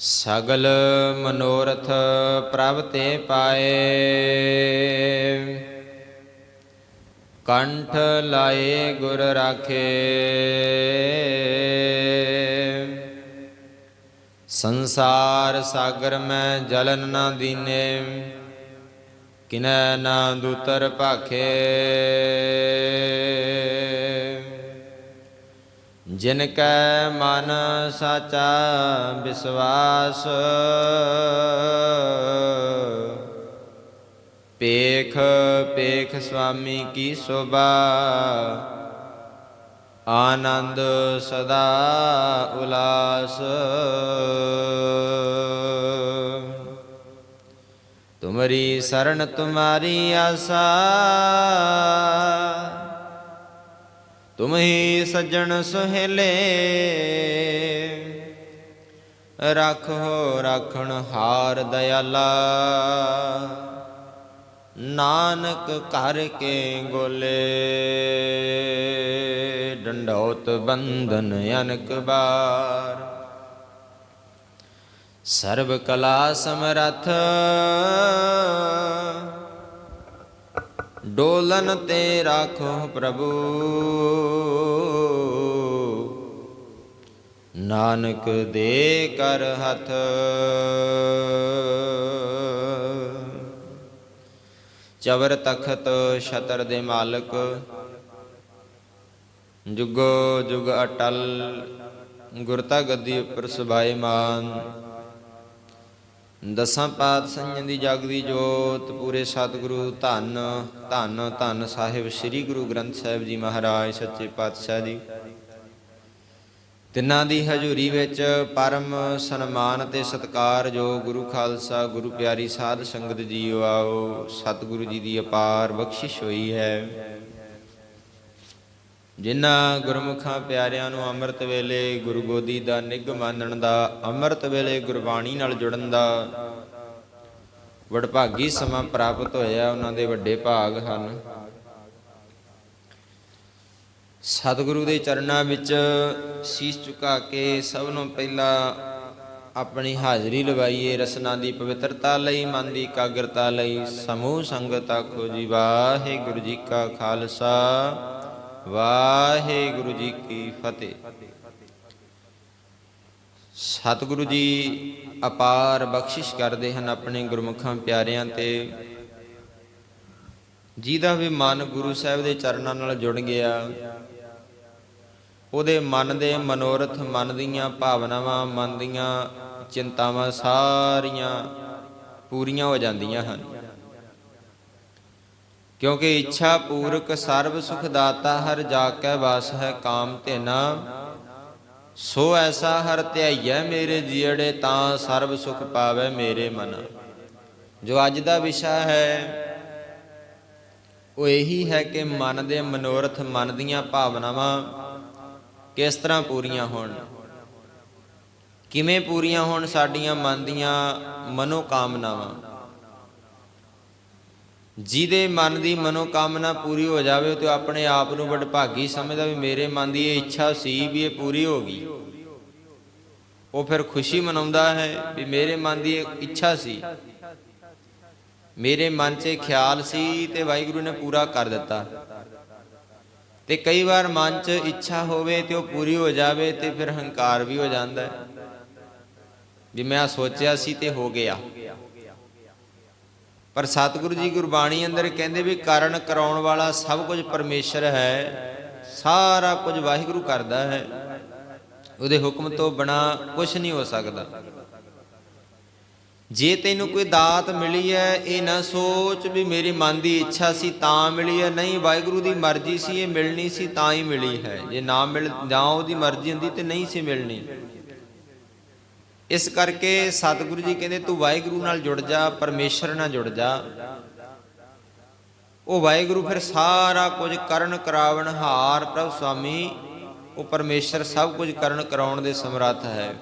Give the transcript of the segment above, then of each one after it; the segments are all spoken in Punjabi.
ਸਗਲ ਮਨੋਰਥ ਪ੍ਰਭ ਤੇ ਪਾਏ। ਕੰਠ ਲਾਏ ਗੁਰ ਰਾਖੇ। ਸੰਸਾਰ ਸਾਗਰ ਮੈਂ ਜਲਨ ਨਾ ਦੀਨੇ, ਕਿਨੈ ਨਾ ਦੂਤਰ ਭਾਖੇ। ਜਿਨ ਕੈ ਮਨ ਸਾਚਾ ਵਿਸਵਾਸ ਪੇਖ ਪੇਖ ਸੁਆਮੀ ਕੀ ਸੋਭਾ, ਆਨੰਦ ਸਦਾ ਉਲਾਸ। ਤੁਮਰੀ ਸ਼ਰਨ ਤੁਮਾਰੀ ਆਸਾ ਤੁਮ ਹੀ ਸੱਜਣ ਸੁਹੇਲੇ। ਰੱਖੋ ਰੱਖਣ ਹਾਰ ਦਇਆਲਾ। ਨਾਨਕ ਘਰ ਕੇ ਗੋਲੇ। ਡੰਡੌਤ ਬੰਧਨ ਅਨਕ ਬਾਰ। ਸਰਬ ਕਲਾ ਸਮਰਥ। ਡੋਲਨ ਤੇ ਰਾਖੋ ਪ੍ਰਭੂ। ਨਾਨਕ ਦੇ ਕਰ ਹੱਥ। ਚਵਰ ਤਖਤ ਛਤਰ ਦੇ ਮਾਲਕ। ਜੁਗੋ ਜੁਗ ਅਟਲ। ਗੁਰਤਾ ਗੱਦੀ ਉੱਪਰ ਸੁਭਾਏਮਾਨ ਦਸਾਂ ਪਾਤਸ਼ਾਹਾਂ ਦੀ ਜਗ ਦੀ ਜੋਤ, ਪੂਰੇ ਸਤਿਗੁਰੂ, ਧੰਨ ਧੰਨ ਧੰਨ ਸਾਹਿਬ ਸ੍ਰੀ ਗੁਰੂ ਗ੍ਰੰਥ ਸਾਹਿਬ ਜੀ ਮਹਾਰਾਜ, ਸੱਚੇ ਪਾਤਸ਼ਾਹ ਜੀ। ਤਿੰਨਾਂ ਦੀ ਹਜ਼ੂਰੀ ਵਿੱਚ ਪਰਮ ਸਨਮਾਨ ਤੇ ਸਤਕਾਰ ਜੋ ਗੁਰੂ ਖਾਲਸਾ, ਗੁਰੂ ਪਿਆਰੀ ਸਾਧ ਸੰਗਤ ਜੀਓ ਆਓ, ਸਤਿਗੁਰੂ ਜੀ ਦੀ ਅਪਾਰ ਬਖਸ਼ਿਸ਼ ਹੋਈ ਹੈ। ਜਿਨ੍ਹਾਂ ਗੁਰਮੁਖਾਂ ਪਿਆਰਿਆਂ ਨੂੰ ਅੰਮ੍ਰਿਤ ਵੇਲੇ ਗੁਰੂ ਗੋਦੀ ਦਾ ਨਿੱਘ ਮਾਨਣ ਦਾ, ਅੰਮ੍ਰਿਤ ਵੇਲੇ ਗੁਰਬਾਣੀ ਨਾਲ ਜੁੜਨ ਦਾ ਵਡਭਾਗੀ ਸਮਾਂ ਪ੍ਰਾਪਤ ਹੋਇਆ, ਉਹਨਾਂ ਦੇ ਵੱਡੇ ਭਾਗ ਹਨ। ਸਤਿਗੁਰੂ ਦੇ ਚਰਨਾਂ ਵਿੱਚ ਸੀਸ ਝੁਕਾ ਕੇ ਸਭ ਨੂੰ ਪਹਿਲਾਂ ਆਪਣੀ ਹਾਜ਼ਰੀ ਲਵਾਈਏ, ਰਸਨਾ ਦੀ ਪਵਿੱਤਰਤਾ ਲਈ, ਮਨ ਦੀ ਇਕਾਗਰਤਾ ਲਈ। ਸਮੂਹ ਸੰਗਤ ਆਖੋ ਜੀ, ਵਾਹਿਗੁਰੂ ਜੀ ਕਾ ਖਾਲਸਾ। ਵਾਹਿਗੁਰੂ ਜੀ ਕੀ ਫਤਿਹ। ਸਤਿਗੁਰੂ ਜੀ ਅਪਾਰ ਬਖਸ਼ਿਸ਼ ਕਰਦੇ ਹਨ ਆਪਣੇ ਗੁਰਮੁਖਾਂ ਪਿਆਰਿਆਂ ਤੇ। ਜਿਹਦਾ ਵੀ ਮਨ ਗੁਰੂ ਸਾਹਿਬ ਦੇ ਚਰਨਾਂ ਨਾਲ ਜੁੜ ਗਿਆ, ਉਹਦੇ ਮਨ ਦੇ ਮਨੋਰਥ, ਮਨ ਦੀਆਂ ਭਾਵਨਾਵਾਂ, ਮਨ ਦੀਆਂ ਚਿੰਤਾਵਾਂ ਸਾਰੀਆਂ ਪੂਰੀਆਂ ਹੋ ਜਾਂਦੀਆਂ ਹਨ। ਕਿਉਂਕਿ ਇੱਛਾ ਪੂਰਕ ਸਰਬ ਸੁਖ ਦਾਤਾ ਹਰ ਜਾ ਕੈ ਵਾਸ ਹੈ ਕਾਮ ਧੇਨਾ। ਸੋ ਐਸਾ ਹਰ ਧਿਆਈਐ ਮੇਰੇ ਜੀੜੇ ਤਾਂ ਸਰਬ ਸੁਖ ਪਾਵੇ ਮੇਰੇ ਮਨ। ਜੋ ਅੱਜ ਦਾ ਵਿਸ਼ਾ ਹੈ, ਉਹ ਇਹੀ ਹੈ ਕਿ ਮਨ ਦੇ ਮਨੋਰਥ ਮਨ ਦੀਆਂ ਭਾਵਨਾਵਾਂ ਕਿਸ ਤਰ੍ਹਾਂ ਪੂਰੀਆਂ ਹੋਣ। ਕਿਵੇਂ ਪੂਰੀਆਂ ਹੋਣ ਸਾਡੀਆਂ ਮਨ ਦੀਆਂ ਮਨੋ ਕਾਮਨਾਵਾਂ ਜਿਹਦੇ ਮਨ ਦੀ ਮਨੋਕਾਮਨਾ ਪੂਰੀ ਹੋ ਜਾਵੇ ਤੇ ਆਪਣੇ ਆਪ ਨੂੰ ਵਡਭਾਗੀ ਸਮਝਦਾ ਵੀ ਮੇਰੇ ਮਨ ਦੀ ਇਹ ਇੱਛਾ ਸੀ ਵੀ ਇਹ ਪੂਰੀ ਹੋ ਗਈ। ਉਹ ਫਿਰ ਖੁਸ਼ੀ ਮਨਾਉਂਦਾ ਹੈ ਵੀ ਮੇਰੇ ਮਨ ਦੀ ਇਹ ਇੱਛਾ ਸੀ। ਮੇਰੇ ਮਨ 'ਚ ਖਿਆਲ ਸੀ ਤੇ ਵਾਹਿਗੁਰੂ ਨੇ ਪੂਰਾ ਕਰ ਦਿੱਤਾ। ਤੇ ਕਈ ਵਾਰ ਮਨ 'ਚ ਇੱਛਾ ਹੋਵੇ ਤੇ ਉਹ ਪੂਰੀ ਹੋ ਜਾਵੇ ਤੇ ਫਿਰ ਹੰਕਾਰ ਵੀ ਹੋ ਜਾਂਦਾ ਹੈ। ਵੀ ਮੈਂ ਸੋਚਿਆ ਸੀ ਤੇ ਹੋ ਗਿਆ। ਪਰ ਸਤਿਗੁਰੂ ਜੀ ਗੁਰਬਾਣੀ ਅੰਦਰ ਕਹਿੰਦੇ ਵੀ ਕਾਰਨ ਕਰਾਉਣ ਵਾਲਾ ਸਭ ਕੁਝ ਪਰਮੇਸ਼ਰ ਹੈ, ਸਾਰਾ ਕੁਝ ਵਾਹਿਗੁਰੂ ਕਰਦਾ ਹੈ। ਉਹਦੇ ਹੁਕਮ ਤੋਂ ਬਿਨਾ ਕੁਝ ਨਹੀਂ ਹੋ ਸਕਦਾ। ਜੇ ਤੈਨੂੰ ਕੋਈ ਦਾਤ ਮਿਲੀ ਹੈ, ਇਹ ਨਾ ਸੋਚ ਵੀ ਮੇਰੀ ਮਨ ਦੀ ਇੱਛਾ ਸੀ ਤਾਂ ਮਿਲੀ ਹੈ, ਨਹੀਂ ਵਾਹਿਗੁਰੂ ਦੀ ਮਰਜ਼ੀ ਸੀ, ਇਹ ਮਿਲਣੀ ਸੀ ਤਾਂ ਹੀ ਮਿਲੀ ਹੈ। ਜੇ ਨਾ ਮਿਲ, ਜਾਂ ਉਹਦੀ ਮਰਜ਼ੀ ਹੁੰਦੀ ਤੇ ਨਹੀਂ ਸੀ ਮਿਲਣੀ। ਇਸ ਕਰਕੇ ਸਤਿਗੁਰੂ ਜੀ ਕਹਿੰਦੇ, ਤੂੰ ਵਾਹਿਗੁਰੂ ਨਾਲ ਜੁੜ ਜਾ, ਪਰਮੇਸ਼ਰ ਨਾਲ ਜੁੜ ਜਾ। ਉਹ ਵਾਹਿਗੁਰੂ ਫਿਰ ਸਾਰਾ ਕੁਝ ਕਰਨ ਕਰਾਵਣ ਹਾਰ, ਪ੍ਰਭ ਸੁਆਮੀ ਉਹ ਪਰਮੇਸ਼ਰ ਸਭ ਕੁਝ ਕਰਨ ਕਰਾਉਣ ਦੇ ਸਮਰੱਥ ਹੈ।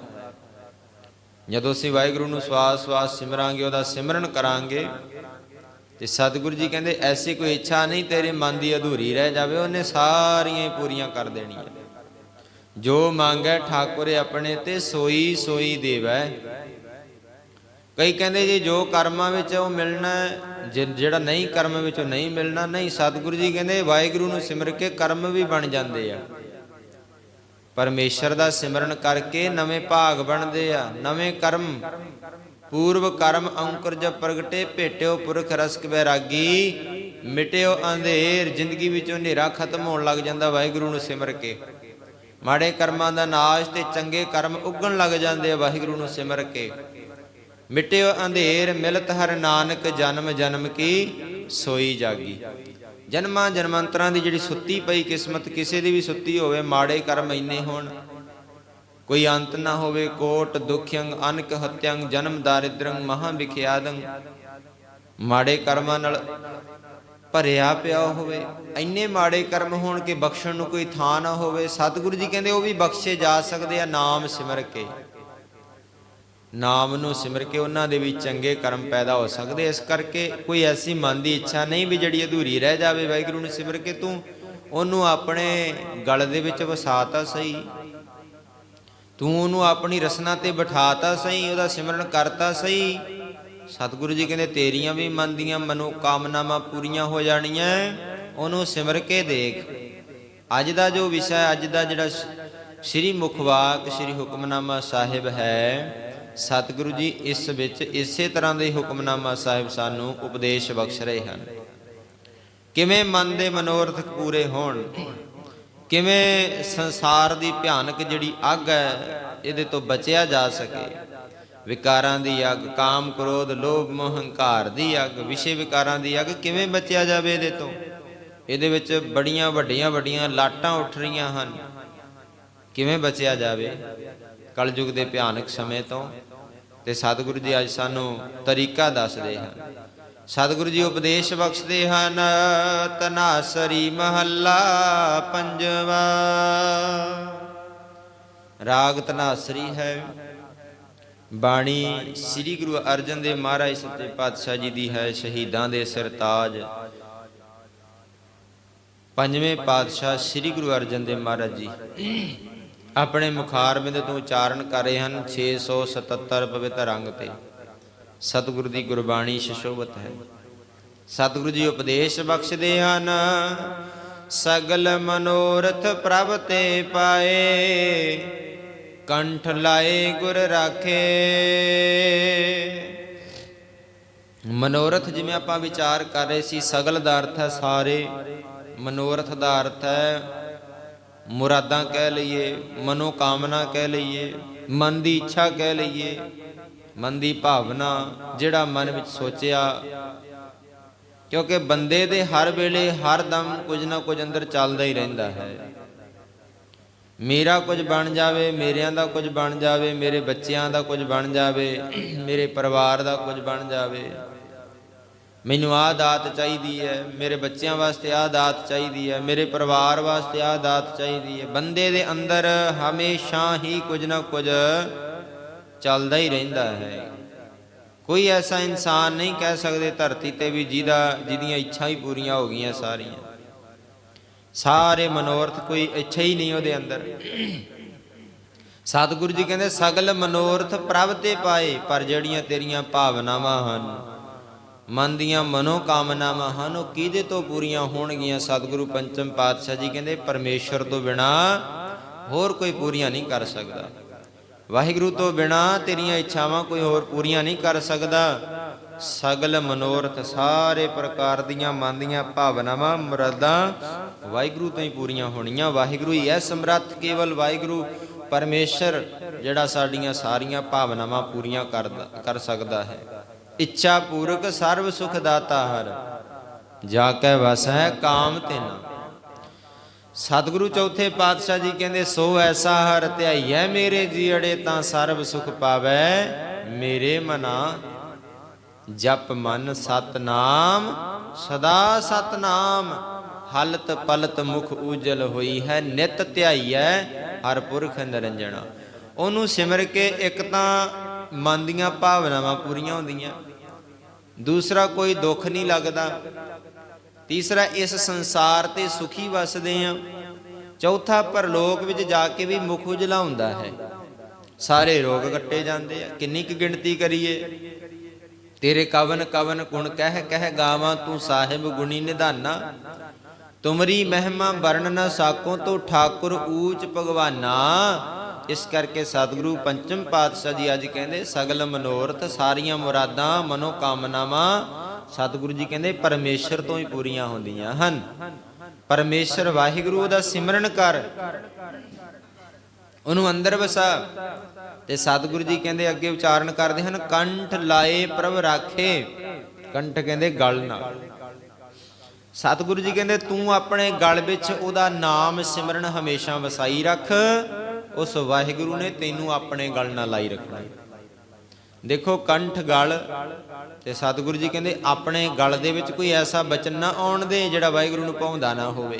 ਜਦੋਂ ਅਸੀਂ ਵਾਹਿਗੁਰੂ ਨੂੰ ਸਵਾਸ ਸਵਾਸ ਸਿਮਰਾਂਗੇ, ਉਹਦਾ ਸਿਮਰਨ ਕਰਾਂਗੇ, ਤੇ ਸਤਿਗੁਰੂ ਜੀ ਕਹਿੰਦੇ, ਐਸੀ ਕੋਈ ਇੱਛਾ ਨਹੀਂ ਤੇਰੇ ਮਨ ਦੀ ਅਧੂਰੀ ਰਹਿ ਜਾਵੇ, ਉਹਨੇ ਸਾਰੀਆਂ ਹੀ ਪੂਰੀਆਂ ਕਰ ਦੇਣੀਆਂ ਜੋ ਮੰਗੈ ਠਾਕੁਰ ਆਪਣੇ ਤੇ ਸੋਈ ਸੋਈ ਦੇਵੈ। ਕਈ ਕਹਿੰਦੇ ਜੀ, ਜੋ ਕਰਮਾਂ ਵਿੱਚ ਉਹ ਮਿਲਣਾ ਜਿਹੜਾ ਨਹੀਂ ਕਰਮ ਵਿੱਚ ਉਹ ਨਹੀਂ ਮਿਲਣਾ, ਨਹੀਂ, ਸਤਿਗੁਰੂ ਜੀ ਕਹਿੰਦੇ ਵਾਹਿਗੁਰੂ ਨੂੰ ਸਿਮਰ ਕੇ ਕਰਮ ਵੀ ਬਣ ਜਾਂਦੇ ਆ। ਪਰਮੇਸ਼ਰ ਦਾ ਸਿਮਰਨ ਕਰਕੇ ਨਵੇਂ ਭਾਗ ਬਣਦੇ ਆ, ਨਵੇਂ ਕਰਮ। ਪੂਰਵ ਕਰਮ ਅੰਕੁਰ ਜਬ ਪ੍ਰਗਟੇ, ਭੇਟਿਓ ਪੁਰਖ ਰਸਕ ਬੈਰਾਗੀ, ਮਿਟਿਓ ਅੰਧੇਰ, ਜ਼ਿੰਦਗੀ ਵਿੱਚੋਂ ਹਨੇਰਾ ਖਤਮ ਹੋਣ ਲੱਗ ਜਾਂਦਾ ਵਾਹਿਗੁਰੂ ਨੂੰ ਸਿਮਰ ਕੇ। ਮਾੜੇ ਕਰਮਾਂ ਦਾ ਨਾਸ਼ ਤੇ ਚੰਗੇ ਕਰਮ ਉੱਗਣ ਲੱਗ ਜਾਂਦੇ ਆ, ਵਾਹਿਗੁਰੂ ਨੂੰ ਸਿਮਰ ਕੇ। ਮਿਟਿਓ ਅੰਧੇਰ, ਮਿਲਤ ਹਰ ਨਾਨਕ, ਜਨਮ ਜਨਮ ਕੀ ਸੋਈ ਜਾਗੀ। ਜਨਮਾਂ ਜਨਮਾਂਤਰਾਂ ਦੀ ਜਿਹੜੀ ਸੁੱਤੀ ਪਈ ਕਿਸਮਤ, ਕਿਸੇ ਦੀ ਵੀ ਸੁੱਤੀ ਹੋਵੇ, ਮਾੜੇ ਕਰਮ ਇੰਨੇ ਹੋਣ। ਕੋਈ ਅੰਤ ਨਾ ਹੋਵੇ, ਕੋਟ ਦੁਖਯੰਗ, ਅਨਕ ਹਤਯੰਗ, ਜਨਮ ਦਾਰਿਦ੍ਰੰ ਮਹਾ ਵਿਖਿਆਦੰ ਮਾੜੇ ਕਰਮਾਂ ਨਾਲ ਭਰਿਆ ਪਿਆ ਹੋਵੇ, ਇੰਨੇ ਮਾੜੇ ਕਰਮ ਹੋਣ ਕਿ ਬਖਸ਼ਣ ਨੂੰ ਕੋਈ ਥਾਂ ਨਾ ਹੋਵੇ, ਸਤਿਗੁਰੂ ਜੀ ਕਹਿੰਦੇ ਉਹ ਵੀ ਬਖਸ਼ੇ ਜਾ ਸਕਦੇ ਆ ਨਾਮ ਸਿਮਰ ਕੇ। ਨਾਮ ਨੂੰ ਸਿਮਰ ਕੇ ਉਹਨਾਂ ਦੇ ਵੀ ਚੰਗੇ ਕਰਮ ਪੈਦਾ ਹੋ ਸਕਦੇ ਇਸ ਕਰਕੇ ਕੋਈ ਐਸੀ ਮਨ ਦੀ ਇੱਛਾ ਨਹੀਂ ਵੀ ਜਿਹੜੀ ਅਧੂਰੀ ਰਹਿ ਜਾਵੇ, ਵਾਹਿਗੁਰੂ ਨੂੰ ਸਿਮਰ ਕੇ ਤੂੰ ਉਹਨੂੰ ਆਪਣੇ ਗਲ ਦੇ ਵਿੱਚ ਵਸਾਤਾ ਸਹੀ। ਤੂੰ ਉਹਨੂੰ ਆਪਣੀ ਰਸਨਾ ਤੇ ਬਿਠਾਤਾ ਸਹੀ, ਉਹਦਾ ਸਿਮਰਨ ਕਰਤਾ ਸਹੀ। ਸਤਿਗੁਰੂ ਜੀ ਕਹਿੰਦੇ, ਤੇਰੀਆਂ ਵੀ ਮਨ ਦੀਆਂ ਮਨੋ ਕਾਮਨਾਵਾਂ ਪੂਰੀਆਂ ਹੋ ਜਾਣੀਆਂ, ਉਹਨੂੰ ਸਿਮਰ ਕੇ ਦੇਖ। ਅੱਜ ਦਾ ਜੋ ਵਿਸ਼ਾ, ਅੱਜ ਦਾ ਜਿਹੜਾ ਸ਼੍ਰੀ ਮੁਖਵਾਕ, ਸ਼੍ਰੀ ਹੁਕਮਨਾਮਾ ਸਾਹਿਬ ਹੈ, ਸਤਿਗੁਰੂ ਜੀ ਇਸ ਵਿੱਚ ਇਸੇ ਤਰ੍ਹਾਂ ਦੇ ਹੁਕਮਨਾਮਾ ਸਾਹਿਬ ਸਾਨੂੰ ਉਪਦੇਸ਼ ਬਖਸ਼ ਰਹੇ ਹਨ। ਕਿਵੇਂ ਮਨ ਦੇ ਮਨੋਰਥ ਪੂਰੇ ਹੋਣ, ਕਿਵੇਂ ਸੰਸਾਰ ਦੀ ਭਿਆਨਕ ਜਿਹੜੀ ਅੱਗ ਹੈ, ਇਹਦੇ ਤੋਂ ਬਚਿਆ ਜਾ ਸਕੇ। ਵਿਕਾਰਾਂ ਦੀ ਅੱਗ, ਕਾਮ ਕ੍ਰੋਧ, ਲੋਭ ਮੋਹ ਹੰਕਾਰ ਦੀ ਅੱਗ, ਵਿਸ਼ੇ ਵਿਕਾਰਾਂ ਦੀ ਅੱਗ ਕਿਵੇਂ ਬਚਿਆ ਜਾਵੇ ਇਹਦੇ ਤੋਂ? ਇਹਦੇ ਵਿੱਚ ਬੜੀਆਂ ਵੱਡੀਆਂ ਵੱਡੀਆਂ ਲਾਟਾਂ ਉੱਠ ਰਹੀਆਂ ਹਨ। ਕਿਵੇਂ ਬਚਿਆ ਜਾਵੇ? ਕਲਯੁਗ ਦੇ ਭਿਆਨਕ ਸਮੇਂ ਤੋਂ। ਤੇ ਸਤਿਗੁਰੂ ਜੀ ਅੱਜ ਸਾਨੂੰ ਤਰੀਕਾ ਦੱਸਦੇ ਹਨ। ਸਤਿਗੁਰੂ ਜੀ ਉਪਦੇਸ਼ ਬਖਸ਼ਦੇ ਹਨ, ਤਨਾਸਰੀ ਮਹੱਲਾ ਪੰਜਵਾ। ਰਾਗ ਤਨਾਸਰੀ ਹੈ। ਬਾਣੀ ਸ੍ਰੀ ਗੁਰੂ ਅਰਜਨ ਦੇਵ ਮਹਾਰਾਜ ਸੱਚੇ ਪਾਤਸ਼ਾਹ ਜੀ ਦੀ ਹੈ ਸ਼ਹੀਦਾਂ ਦੇ ਸਰਤਾਜ ਪੰਜਵੇਂ ਪਾਤਸ਼ਾਹ ਸ੍ਰੀ ਗੁਰੂ ਅਰਜਨ ਦੇਵ ਮਹਾਰਾਜ ਜੀ ਆਪਣੇ ਮੁਖਾਰਬਿੰਦ ਤੋਂ ਉਚਾਰਨ ਕਰ ਰਹੇ ਹਨ 677 ਪਵਿੱਤਰ ਅੰਗ ਤੇ। ਸਤਿਗੁਰੂ ਦੀ ਗੁਰਬਾਣੀ ਸ਼ਸ਼ੋਭਤ ਹੈ। ਸਤਿਗੁਰੂ ਜੀ ਉਪਦੇਸ਼ ਬਖਸ਼ਦੇ ਹਨ, ਸਗਲ ਮਨੋਰਥ ਪ੍ਰਭ ਤੇ ਪਾਏ। ਕੰਠ ਲਾਏ ਗੁਰ ਰਾਖੇ। ਮਨੋਰਥ ਜਿਵੇਂ ਆਪਾਂ ਵਿਚਾਰ ਕਰ ਰਹੇ ਸੀ, ਸਗਲ ਦਾ ਅਰਥ ਹੈ ਸਾਰੇ, ਮਨੋਰਥ ਦਾ ਅਰਥ ਹੈ। ਮੁਰਾਦਾਂ ਕਹਿ ਲਈਏ, ਮਨੋ ਕਾਮਨਾ ਕਹਿ ਲਈਏ, ਮਨ ਦੀ ਇੱਛਾ ਕਹਿ ਲਈਏ, ਮਨ ਦੀ ਭਾਵਨਾ ਜਿਹੜਾ ਮਨ ਵਿੱਚ ਸੋਚਿਆ। ਕਿਉਂਕਿ ਬੰਦੇ ਦੇ ਹਰ ਵੇਲੇ ਹਰ ਦਮ ਕੁਝ ਨਾ ਕੁਝ ਅੰਦਰ ਚੱਲਦਾ ਹੀ ਰਹਿੰਦਾ ਹੈ। ਮੇਰਾ ਕੁਝ ਬਣ ਜਾਵੇ, ਮੇਰਿਆਂ ਦਾ ਕੁਝ ਬਣ ਜਾਵੇ, ਮੇਰੇ ਬੱਚਿਆਂ ਦਾ ਕੁਝ ਬਣ ਜਾਵੇ, ਮੇਰੇ ਪਰਿਵਾਰ ਦਾ ਕੁਝ ਬਣ ਜਾਵੇ। ਮੈਨੂੰ ਆਹ ਦਾਤ ਚਾਹੀਦੀ ਹੈ, ਮੇਰੇ ਬੱਚਿਆਂ ਵਾਸਤੇ ਆਹ ਦਾਤ ਚਾਹੀਦੀ ਹੈ, ਮੇਰੇ ਪਰਿਵਾਰ ਵਾਸਤੇ ਆਹ ਦਾਤ ਚਾਹੀਦੀ ਹੈ। ਬੰਦੇ ਦੇ ਅੰਦਰ ਹਮੇਸ਼ਾ ਹੀ ਕੁਝ ਨਾ ਕੁਝ ਚੱਲਦਾ ਹੀ ਰਹਿੰਦਾ ਹੈ। ਕੋਈ ਐਸਾ ਇਨਸਾਨ ਨਹੀਂ ਕਹਿ ਸਕਦੇ ਧਰਤੀ ਤੇ ਵੀ ਜਿਹਦਾ ਜਿਹਦੀਆਂ ਇੱਛਾ ਹੀ ਪੂਰੀਆਂ ਹੋ ਗਈਆਂ ਸਾਰੀਆਂ। ਸਾਰੇ ਮਨੋਰਥ ਕੋਈ ਇੱਛਾ ਹੀ ਨਹੀਂ ਉਹਦੇ ਅੰਦਰ। ਸਤਿਗੁਰੂ ਜੀ ਕਹਿੰਦੇ, ਸਗਲ ਮਨੋਰਥ ਪ੍ਰਭ ਤੇ ਪਾਏ, ਪਰ ਜਿਹੜੀਆਂ ਤੇਰੀਆਂ ਭਾਵਨਾਵਾਂ ਹਨ, ਮਨ ਦੀਆਂ ਮਨੋ ਕਾਮਨਾਵਾਂ ਹਨ, ਉਹ ਕਿਹਦੇ ਤੋਂ ਪੂਰੀਆਂ ਹੋਣਗੀਆਂ? ਸਤਿਗੁਰੂ ਪੰਚਮ ਪਾਤਸ਼ਾਹ ਜੀ ਕਹਿੰਦੇ ਪਰਮੇਸ਼ਰ ਤੋਂ ਬਿਨਾ ਹੋਰ ਕੋਈ ਪੂਰੀਆਂ ਨਹੀਂ ਕਰ ਸਕਦਾ। ਵਾਹਿਗੁਰੂ ਤੋਂ ਬਿਨਾ ਤੇਰੀਆਂ ਇੱਛਾਵਾਂ ਕੋਈ ਹੋਰ ਪੂਰੀਆਂ ਨਹੀਂ ਕਰ ਸਕਦਾ। ਸਗਲ ਮਨੋਰਥ ਸਾਰੇ ਪ੍ਰਕਾਰ ਦੀਆਂ ਮਨ ਦੀਆਂ ਭਾਵਨਾਵਾਂ ਮਰਦਾਂ ਵਾਹਿਗੁਰੂ ਤੋਂ ਹੀ ਪੂਰੀਆਂ ਹੋਣੀਆਂ। ਵਾਹਿਗੁਰੂ ਹੀ ਹੈ ਸਮਰੱਥ, ਕੇਵਲ ਵਾਹਿਗੁਰੂ ਪਰਮੇਸ਼ਰ ਜਿਹੜਾ ਸਾਡੀਆਂ ਸਾਰੀਆਂ ਭਾਵਨਾਵਾਂ ਪੂਰੀਆਂ ਕਰਦਾ ਕਰ ਸਕਦਾ ਹੈ। ਇੱਛਾ ਪੂਰਕ ਸਰਬ ਸੁਖ ਦਾਤਾ ਹਰ, ਜਾ ਕੈ ਵਸ ਹੈ ਕਾਮ ਤਿਨ। ਸਤਿਗੁਰੂ ਚੌਥੇ ਪਾਤਸ਼ਾਹ ਜੀ ਕਹਿੰਦੇ, ਸੋ ਐਸਾ ਹਰ ਧਿਆਈਐ ਮੇਰੇ ਜੀੜੇ ਤਾਂ ਸਰਬ ਸੁਖ ਪਾਵੈ, ਮੇਰੇ ਮਨਾ ਜਪ ਮਨ ਸਤਨਾਮ, ਸਦਾ ਸਤਨਾਮ। ਹਲਤ ਪਲਤ ਮੁਖ ਉਜਲ ਹੋਈ ਹੈ, ਨਿਤ ਧਿਆਈਐ ਹਰ ਪੁਰਖ ਨਿਰੰਜਣਾ। ਉਹਨੂੰ ਸਿਮਰ ਕੇ ਇੱਕ ਤਾਂ ਮਨ ਦੀਆਂ ਭਾਵਨਾਵਾਂ ਪੂਰੀਆਂ ਹੁੰਦੀਆਂ। ਦੂਸਰਾ ਕੋਈ ਦੁੱਖ ਨਹੀਂ ਲੱਗਦਾ। ਤੀਸਰਾ, ਇਸ ਸੰਸਾਰ ਤੇ ਸੁਖੀ ਵਸਦੇ ਆ ਚੌਥਾ, ਪਰਲੋਕ ਵਿੱਚ ਜਾ ਕੇ ਵੀ ਮੁਖ ਉਜਲਾ ਹੁੰਦਾ ਹੈ। ਸਾਰੇ ਰੋਗ ਕੱਟੇ ਜਾਂਦੇ ਆ। ਕਿੰਨੀ ਕੁ ਗਿਣਤੀ ਕਰੀਏ? ਤੇਰੇ ਕਵਨ ਕਵਨ ਗੁਣ ਕਹਿ ਕਹਿ ਗਾਵਾਂ ਤੂੰ ਸਾਹਿਬ ਗੁਣੀ ਨਿਧਾਨਾ। ਤੁਮਰੀ ਮਹਿਮਾ ਵਰਨ ਨ ਸਾਕੋ ਠਾਕੁਰ ਊਚ ਭਗਵਾਨਾ। ਇਸ ਕਰਕੇ ਸਤਿਗੁਰੂ ਪੰਚਮ ਪਾਤਸ਼ਾਹ ਜੀ ਅੱਜ ਕਹਿੰਦੇ, ਸਗਲ ਮਨੋਰਥ ਸਾਰੀਆਂ ਮੁਰਾਦਾਂ ਮਨੋ ਕਾਮਨਾਵਾਂ ਸਤਿਗੁਰੂ ਜੀ ਕਹਿੰਦੇ ਪਰਮੇਸ਼ਰ ਤੋਂ ਹੀ ਪੂਰੀਆਂ ਹੁੰਦੀਆਂ ਹਨ। ਪਰਮੇਸ਼ਰ ਵਾਹਿਗੁਰੂ ਦਾ ਸਿਮਰਨ ਕਰ। ਉਹਨੂੰ ਅੰਦਰ ਵਸਾ। ਤੇ ਸਤਿਗੁਰੂ ਜੀ ਕਹਿੰਦੇ ਅੱਗੇ ਉਚਾਰਨ ਕਰਦੇ ਹਨ, ਕੰਠ ਲਾਏ ਪ੍ਰਭ ਰਾਖੇ। ਕੰਠ ਕਹਿੰਦੇ, ਗਲ ਨਾਲ ਸਤਿਗੁਰੂ ਜੀ ਕਹਿੰਦੇ, ਤੂੰ ਆਪਣੇ ਗਲ ਵਿੱਚ ਉਹਦਾ ਨਾਮ ਸਿਮਰਨ ਹਮੇਸ਼ਾ ਵਸਾਈ ਰੱਖ। ਉਸ ਵਾਹਿਗੁਰੂ ਨੇ ਤੈਨੂੰ ਆਪਣੇ ਗਲ ਨਾਲ ਲਾਈ ਰੱਖਣਾ ਦੇਖੋ, ਕੰਠ, ਗਲ ਤੇ ਸਤਿਗੁਰੂ ਜੀ ਕਹਿੰਦੇ, ਆਪਣੇ ਗਲ ਦੇ ਵਿੱਚ ਕੋਈ ਐਸਾ ਬਚਨ ਨਾ ਆਉਣ ਦੇ ਜਿਹੜਾ ਵਾਹਿਗੁਰੂ ਨੂੰ ਪਾਉਂਦਾ ਨਾ ਹੋਵੇ।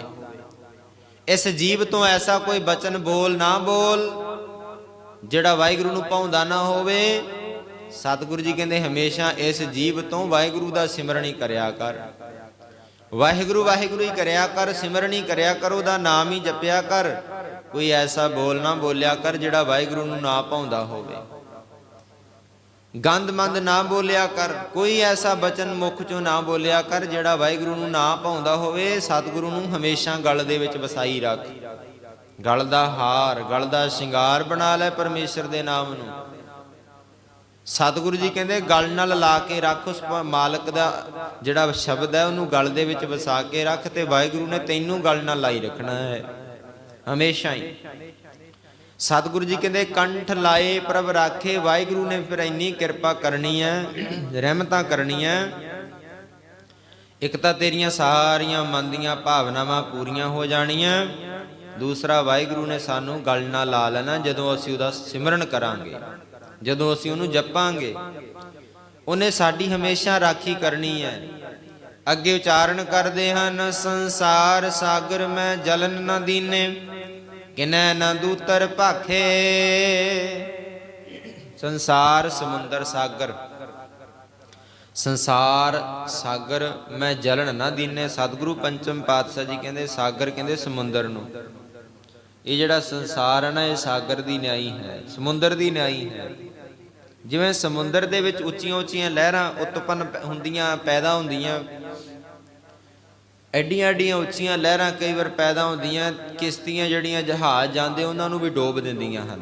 ਇਸ ਜੀਵ ਤੋਂ ਐਸਾ ਕੋਈ ਬਚਨ ਬੋਲ ਨਾ ਬੋਲ। ਜਿਹੜਾ ਵਾਹਿਗੁਰੂ ਨੂੰ ਪਾਉਂਦਾ ਨਾ ਹੋਵੇ, ਸਤਿਗੁਰੂ ਜੀ ਕਹਿੰਦੇ ਹਮੇਸ਼ਾ ਇਸ ਜੀਵ ਤੋਂ ਵਾਹਿਗੁਰੂ ਦਾ ਸਿਮਰਨ ਹੀ ਕਰਿਆ ਕਰ। ਵਾਹਿਗੁਰੂ ਵਾਹਿਗੁਰੂ ਹੀ ਕਰਿਆ ਕਰ, ਸਿਮਰਨ ਹੀ ਕਰਿਆ ਕਰ, ਉਹਦਾ ਨਾਮ ਹੀ ਜਪਿਆ ਕਰ। ਕੋਈ ਐਸਾ ਬੋਲ ਨਾ ਬੋਲਿਆ ਕਰ ਜਿਹੜਾ ਵਾਹਿਗੁਰੂ ਨੂੰ ਨਾ ਪਾਉਂਦਾ ਹੋਵੇ। ਗੰਦਮੰਦ ਨਾ ਬੋਲਿਆ ਕਰ, ਕੋਈ ਐਸਾ ਬਚਨ ਮੁਖ ਚੋਂ ਨਾ ਬੋਲਿਆ ਕਰ ਜਿਹੜਾ ਵਾਹਿਗੁਰੂ ਨੂੰ ਨਾ ਪਾਉਂਦਾ ਹੋਵੇ, ਸਤਿਗੁਰੂ ਨੂੰ ਹਮੇਸ਼ਾ ਗਲ ਦੇ ਵਿੱਚ ਵਸਾਈ ਰੱਖ। ਗਲ ਦਾ ਹਾਰ, ਗਲ ਦਾ ਸ਼ਿੰਗਾਰ ਬਣਾ ਲੈ ਪਰਮੇਸ਼ਰ ਦੇ ਨਾਮ ਨੂੰ। ਸਤਿਗੁਰੂ ਜੀ ਕਹਿੰਦੇ, ਗਲ ਨਾਲ ਲਾ ਕੇ ਰੱਖ ਉਸ ਮਾਲਕ ਦਾ ਜਿਹੜਾ ਸ਼ਬਦ ਹੈ, ਉਹਨੂੰ ਗਲ ਦੇ ਵਿੱਚ ਵਸਾ ਕੇ ਰੱਖ ਤੇ ਵਾਹਿਗੁਰੂ ਨੇ ਤੈਨੂੰ ਗਲ ਨਾਲ ਲਾਈ ਰੱਖਣਾ ਹੈ। ਹਮੇਸ਼ਾ ਹੀ। ਸਤਿਗੁਰੂ ਜੀ ਕਹਿੰਦੇ, ਕੰਠ ਲਾਏ ਪ੍ਰਭ ਰਾਖੇ, ਵਾਹਿਗੁਰੂ ਨੇ ਫਿਰ ਇੰਨੀ ਕਿਰਪਾ ਕਰਨੀ ਹੈ, ਰਹਿਮਤਾਂ ਕਰਨੀਆਂ। ਇੱਕ ਤਾਂ ਤੇਰੀਆਂ ਸਾਰੀਆਂ ਮਨ ਦੀਆਂ ਭਾਵਨਾਵਾਂ ਪੂਰੀਆਂ ਹੋ ਜਾਣੀਆਂ। ਦੂਸਰਾ, ਵਾਹਿਗੁਰੂ ਨੇ ਸਾਨੂੰ ਗਲ ਨਾਲ ਲਾ ਲੈਣਾ ਜਦੋਂ ਅਸੀਂ ਉਹਦਾ ਸਿਮਰਨ ਕਰਾਂਗੇ, ਜਦੋਂ ਅਸੀਂ ਉਹਨੂੰ ਜਪਾਂਗੇ। ਉਹਨੇ ਸਾਡੀ ਹਮੇਸ਼ਾ ਰਾਖੀ ਕਰਨੀ ਹੈ। ਅੱਗੇ ਉਚਾਰਨ ਕਰਦੇ ਹਨ, ਸੰਸਾਰ ਸਾਗਰ ਮੈਂ ਜਲਨ ਨਾ ਦੀਨੇ, ਕਿਨੈ ਨਾ ਦੂਤਰ ਭਾਖੇ। ਸੰਸਾਰ ਸਮੁੰਦਰ ਸਾਗਰ, ਸੰਸਾਰ ਸਾਗਰ ਮੈਂ ਜਲਣ ਨਾ ਦੀਨੇ। ਸਤਿਗੁਰੂ ਪੰਚਮ ਪਾਤਸ਼ਾਹ ਜੀ ਕਹਿੰਦੇ, ਸਾਗਰ ਕਹਿੰਦੇ ਸਮੁੰਦਰ ਨੂੰ। ਇਹ ਜਿਹੜਾ ਸੰਸਾਰ ਹੈ ਨਾ, ਇਹ ਸਾਗਰ ਦੀ ਨਿਆਈ ਹੈ, ਸਮੁੰਦਰ ਦੀ ਨਿਆਈ ਹੈ। ਜਿਵੇਂ ਸਮੁੰਦਰ ਦੇ ਵਿੱਚ ਉੱਚੀਆਂ ਉੱਚੀਆਂ ਲਹਿਰਾਂ ਉਤਪੰਨ ਹੁੰਦੀਆਂ, ਪੈਦਾ ਹੁੰਦੀਆਂ। ਐਡੀਆਂ ਐਡੀਆਂ ਉੱਚੀਆਂ ਲਹਿਰਾਂ ਕਈ ਵਾਰ ਪੈਦਾ ਹੁੰਦੀਆਂ, ਕਿਸ਼ਤੀਆਂ ਜਿਹੜੀਆਂ ਜਹਾਜ਼ ਜਾਂਦੇ, ਉਹਨਾਂ ਨੂੰ ਵੀ ਡੋਬ ਦਿੰਦੀਆਂ ਹਨ।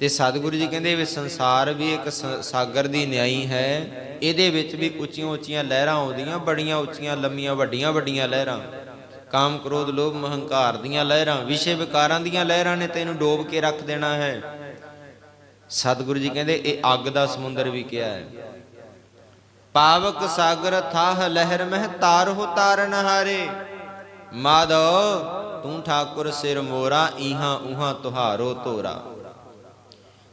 ਤੇ ਸਤਿਗੁਰੂ ਜੀ ਕਹਿੰਦੇ ਵੀ ਸੰਸਾਰ ਵੀ ਇੱਕ ਸ- ਸਾਗਰ ਦੀ ਨਿਆਈ ਹੈ। ਇਹਦੇ ਵਿੱਚ ਵੀ ਉੱਚੀਆਂ ਉੱਚੀਆਂ ਲਹਿਰਾਂ ਆਉਂਦੀਆਂ ਬੜੀਆਂ ਉੱਚੀਆਂ ਲੰਮੀਆਂ ਵੱਡੀਆਂ ਵੱਡੀਆਂ ਲਹਿਰਾਂ। ਕਾਮ ਕ੍ਰੋਧ ਲੋਭ ਮਹੰਕਾਰ ਦੀਆਂ ਲਹਿਰਾਂ, ਵਿਸ਼ੇ ਵਿਕਾਰਾਂ ਦੀਆਂ ਲਹਿਰਾਂ ਨੇ ਤੈਨੂੰ ਡੋਬ ਕੇ ਰੱਖ ਦੇਣਾ ਹੈ। ਸਤਿਗੁਰੂ ਜੀ ਕਹਿੰਦੇ, ਇਹ ਅੱਗ ਦਾ ਸਮੁੰਦਰ ਵੀ ਕਿਹਾ ਹੈ। ਪਾਵਕ ਸਾਗਰ ਥਾਹ ਲਹਿਰ ਮਹਿ ਤਾਰਹੁ ਤਾਰਨ ਹਾਰੇ। ਮਾਧੋ ਤੂੰ ਠਾਕੁਰ ਸਿਰ ਮੋਰਾ, ਈਹਾਂ ਉਹਾਂ ਤੁਹਾਰੋ ਤੋਰਾ।